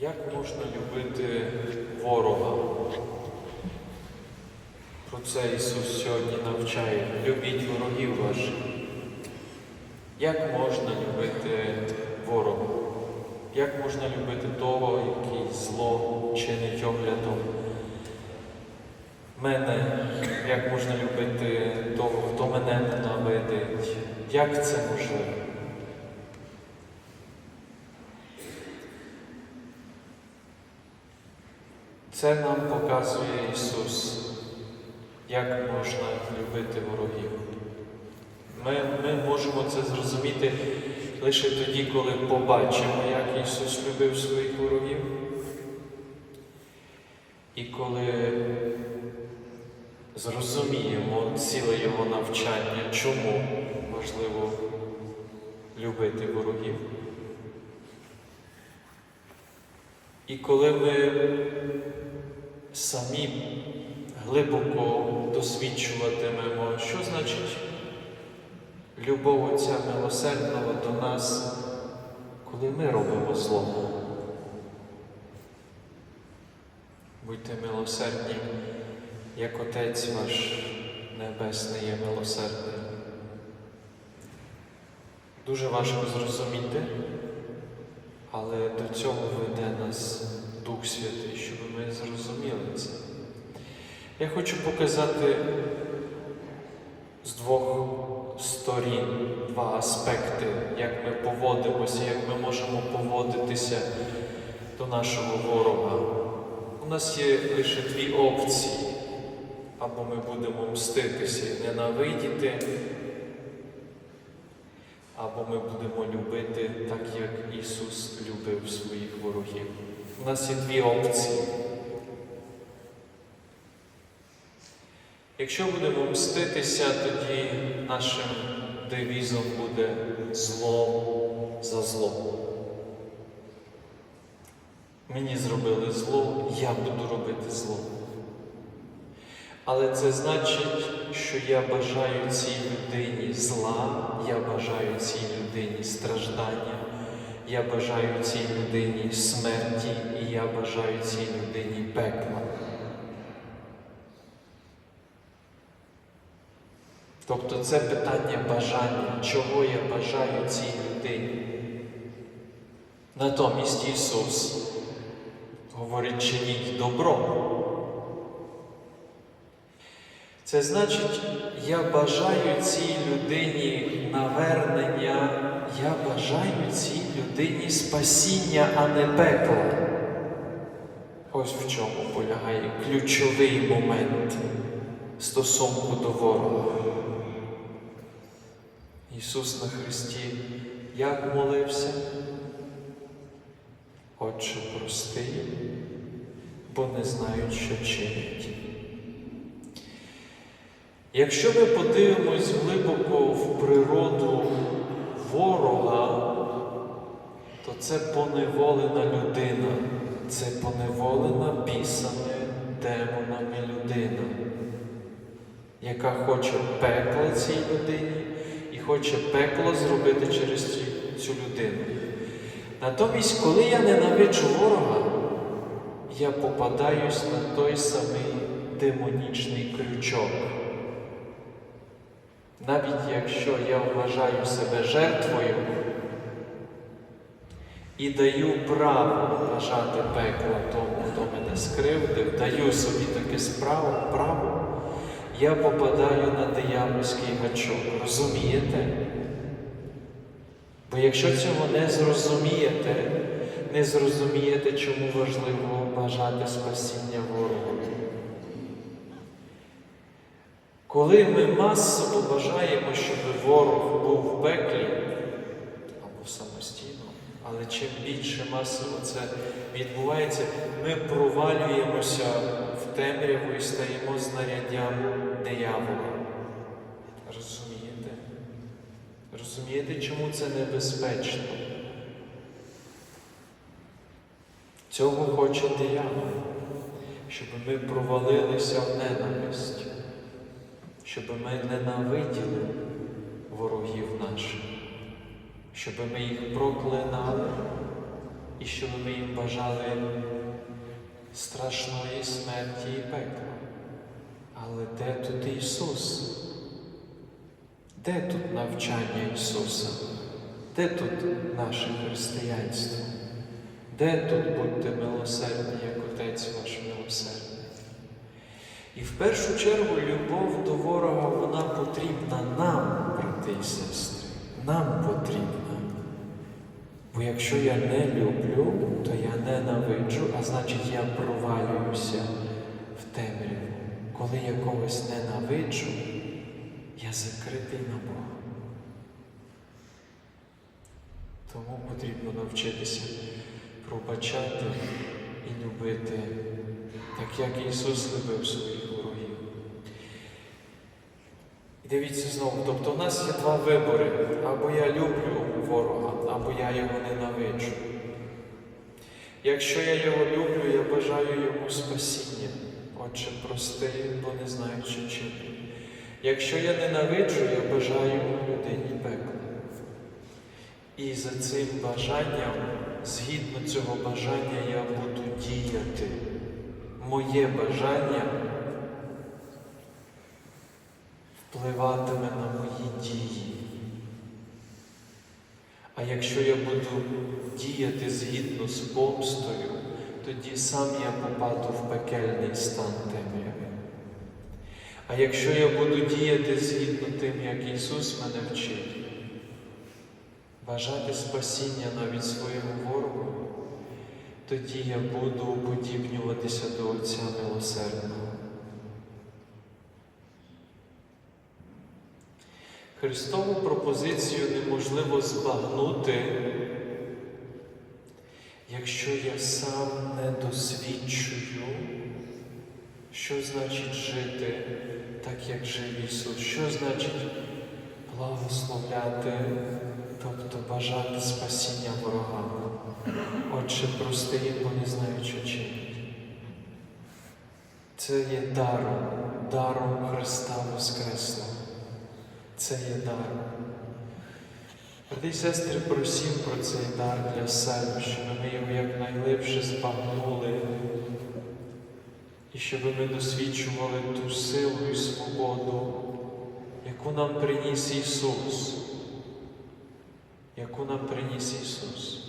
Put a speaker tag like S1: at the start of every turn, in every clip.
S1: Як можна любити ворога? Про це Ісус сьогодні навчає. Любіть ворогів ваших. Як можна любити ворога? Як можна любити того, який зло чинить оглядом мене? Як можна любити того, хто мене ненавидить? Як це можливо? Це нам показує Ісус, як можна любити ворогів. Ми, ми можемо це зрозуміти лише тоді, коли побачимо, як Ісус любив своїх ворогів. І коли зрозуміємо ціле Його навчання, чому важливо любити ворогів. І коли ми самі глибоко досвідчуватимемо, що значить любов Отця милосердного до нас, коли ми робимо зло. Будьте милосердні, як Отець ваш Небесний є милосердний. Дуже важко зрозуміти, але до цього веде нас Дух Святий, щоб ми зрозуміли це. Я хочу показати з двох сторін два аспекти, як ми поводимося, як ми можемо поводитися до нашого ворога. У нас є лише дві опції. Або ми будемо мститися і ненавидіти, або ми будемо любити так, як Ісус любив своїх ворогів. У нас є дві опції. Якщо будемо мститися, тоді нашим девізом буде зло за зло. Мені зробили зло, я буду робити зло. Але це значить, що я бажаю цій людині зла, я бажаю цій людині страждання, я бажаю цій людині смерті і я бажаю цій людині пекла. Тобто це питання бажання, чого я бажаю цій людині. Натомість Ісус говорить, чиніть добро. Це значить, я бажаю цій людині навернення, я бажаю цій людині спасіння, а не пекла. Ось в чому полягає ключовий момент стосунку до ворога. Ісус на Христі як молився? Отче, прости, бо не знають, що чинять. Якщо ми подивимось глибоко в природу ворога, то це поневолена людина, це поневолена бісами, демонами людина, яка хоче пекла цій людині і хоче пекло зробити через цю, людину. Натомість, коли я ненавиджу ворога, я попадаюсь на той самий демонічний крючок. Навіть якщо я вважаю себе жертвою і даю право бажати пекла тому, хто мене скривдив, даю собі таке справу, право, я попадаю на диявольський гачок. Розумієте? Бо якщо цього не зрозумієте, не зрозумієте, чому важливо бажати спасіння ворогу. Коли ми масово бажаємо, щоб ворог був в пеклі або самостійно, але чим більше масово це відбувається, ми провалюємося в темряву і стаємо знаряддям диявола. Розумієте? Розумієте, чому це небезпечно? Цього хоче диявол, щоб ми провалилися в ненависть щоб ми ненавиділи ворогів наших, щоб ми їх проклинали і щоб ми їм бажали страшної смерті і пекла. Але де тут Ісус? Де тут навчання Ісуса? Де тут наше християнство? Де тут будьте милосердні, як Отець ваш милосердний? І в першу чергу любов до ворога вона потрібна нам, брати і сестри. Нам потрібна. Бо якщо я не люблю, то я ненавиджу, а значить я провалююся в темряву. Коли я когось ненавиджу, я закритий на Бога. Тому потрібно навчитися пробачати і любити, як Ісус любив своїх ворогів. І дивіться знову, тобто у нас є два вибори. Або я люблю ворога, або я його ненавиджу. Якщо я його люблю, я бажаю йому спасіння. Отче, прости, бо не знаю, що чинити. Якщо я ненавиджу, я бажаю людині пекла. І за цим бажанням, згідно цього бажання, я буду діяти. Моє бажання впливатиме на мої дії. А якщо я буду діяти згідно з помстою, тоді сам я попаду в пекельний стан темряви. А якщо я буду діяти згідно тим, як Ісус мене вчить, бажати спасіння навіть своєму ворогу, тоді я буду уподібнюватися до Отця Милосердного. Христову пропозицію неможливо збагнути, якщо я сам не досвідчую, що значить жити так, як жив Ісус, що значить благословляти, тобто бажати спасіння ворогам. Отче, прости їм, бо не знаю, що. Це є даром, даром Христа Воскресного. Це є дар. Брати і сестри, просім про цей дар для себе, щоб ми його якнайлипше збагнули, і щоб ми досвідчували ту силу і свободу, яку нам приніс Ісус, яку нам приніс Ісус,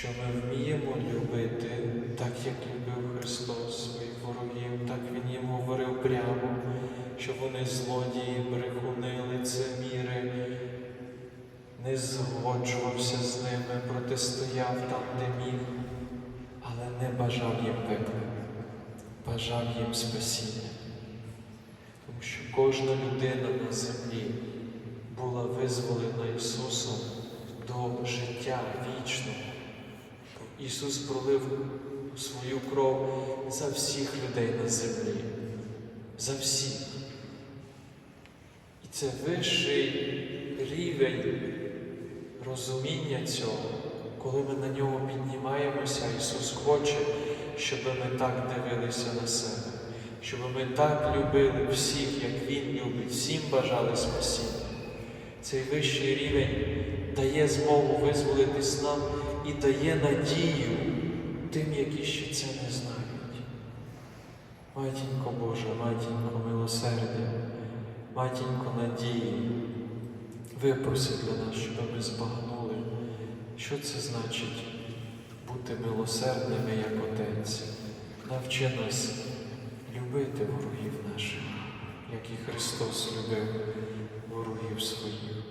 S1: що ми вміємо любити так, як любив Христос своїх ворогів, так Він їм говорив прямо, що вони злодії, брехуни, лицеміри, не згоджувався з ними, протистояв там, де міг, але не бажав їм пекла, бажав їм спасіння. Тому що кожна людина на землі була визволена Ісусом до життя вічного. Ісус пролив свою кров за всіх людей на землі, за всіх. І це вищий рівень розуміння цього, коли ми на нього піднімаємося, Ісус хоче, щоб ми так дивилися на себе, щоб ми так любили всіх, як Він любить, всім бажали спасіння. Цей вищий рівень дає змогу визволитись нам і дає надію тим, які ще це не знають. Матінко Божа, матінко милосердя, матінко надії, випроси для нас, щоб ми збагнули, що це значить бути милосердними як Отець. Навчи нас любити ворогів наших, як і Христос любив ворогів своїх.